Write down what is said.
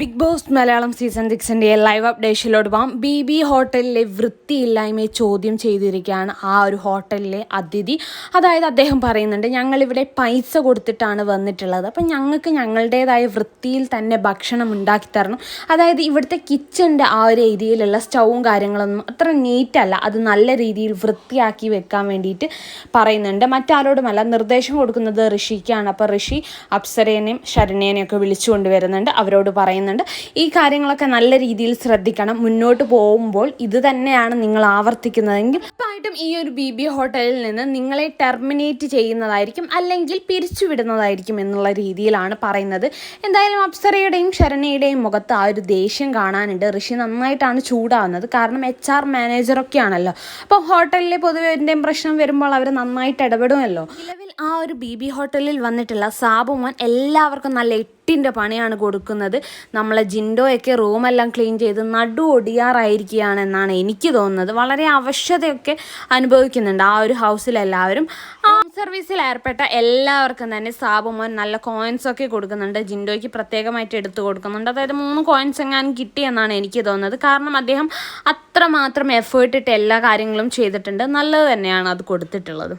Big boss Malayalam season സിക്സിന്റെ live അപ്ഡേഷനിലോട്ട് പോകാം. ബി ബി ഹോട്ടലിലെ വൃത്തിയില്ലായ്മയെ ചോദ്യം ചെയ്തിരിക്കുകയാണ് ആ ഒരു ഹോട്ടലിലെ അതിഥി. അതായത് അദ്ദേഹം പറയുന്നുണ്ട് ഞങ്ങളിവിടെ പൈസ കൊടുത്തിട്ടാണ് വന്നിട്ടുള്ളത്. അപ്പം ഞങ്ങൾക്ക് ഞങ്ങളുടേതായ വൃത്തിയിൽ തന്നെ ഭക്ഷണം ഉണ്ടാക്കി തരണം. അതായത് ഇവിടുത്തെ കിച്ചന്റെ ആ ഒരു ഏരിയയിലുള്ള സ്റ്റൗവും കാര്യങ്ങളൊന്നും അത്ര നീറ്റല്ല അത് നല്ല രീതിയിൽ വൃത്തിയാക്കി വെക്കാൻ വേണ്ടിയിട്ട് പറയുന്നുണ്ട്. മറ്റാരോടുമല്ല നിർദ്ദേശം കൊടുക്കുന്നത് ഋഷിക്കാണ്. അപ്പോൾ ഋഷി അപ്സരേനെയും ശരണേനെയും ഒക്കെ വിളിച്ചു കൊണ്ടുവരുന്നുണ്ട് അവരോട് പറയുന്നുണ്ട് ഈ കാര്യങ്ങളൊക്കെ നല്ല രീതിയിൽ ശ്രദ്ധിക്കണം. മുന്നോട്ട് പോകുമ്പോൾ ഇത് തന്നെയാണ് നിങ്ങൾ ആവർത്തിക്കുന്നതെങ്കിൽ ഉറപ്പായിട്ടും ഈ ഒരു ബി ബി ഹോട്ടലിൽ നിന്ന് നിങ്ങളെ ടെർമിനേറ്റ് ചെയ്യുന്നതായിരിക്കും അല്ലെങ്കിൽ പിരിച്ചുവിടുന്നതായിരിക്കും എന്നുള്ള രീതിയിലാണ് പറയുന്നത്. എന്തായാലും അപ്സരയുടെയും ശരണയുടെയും മുഖത്ത് ആ ഒരു ദേഷ്യം കാണാനുണ്ട്. ഋഷി നന്നായിട്ടാണ് ചൂടാവുന്നത്. കാരണം എച്ച് ആർ മാനേജറൊക്കെയാണല്ലോ. അപ്പോൾ ഹോട്ടലിലെ പൊതുവെ പ്രശ്നം വരുമ്പോൾ അവർ നന്നായിട്ട് ഇടപെടുമല്ലോ. നിലവിൽ ആ ഒരു ബി ബി ഹോട്ടലിൽ വന്നിട്ടുള്ള സാബുമോൻ എല്ലാവർക്കും നല്ല എട്ടിന്റെ പണിയാണ് കൊടുക്കുന്നത്. നമ്മളെ ജിൻഡോയൊക്കെ റൂമെല്ലാം ക്ലീൻ ചെയ്ത് നടു ഒടിയാറായിരിക്കുകയാണ് എന്നാണ് എനിക്ക് തോന്നുന്നത്. വളരെ അവശതയൊക്കെ അനുഭവിക്കുന്നുണ്ട് ആ ഒരു ഹൗസിലെല്ലാവരും. ആ സർവീസിൽ ഏർപ്പെട്ട എല്ലാവർക്കും തന്നെ സാബുമോൻ നല്ല കോയിൻസ് ഒക്കെ കൊടുക്കുന്നുണ്ട്. ജിൻഡോയ്ക്ക് പ്രത്യേകമായിട്ട് എടുത്തു കൊടുക്കുന്നുണ്ട്. അതായത് മൂന്ന് കോയിൻസ് എങ്ങാനും കിട്ടിയെന്നാണ് എനിക്ക് തോന്നുന്നത്. കാരണം അദ്ദേഹം അത്രമാത്രം എഫേർട്ട് ഇട്ട് എല്ലാ കാര്യങ്ങളും ചെയ്തിട്ടുണ്ട്. നല്ലത് തന്നെയാണ് അത് കൊടുത്തിട്ടുള്ളത്.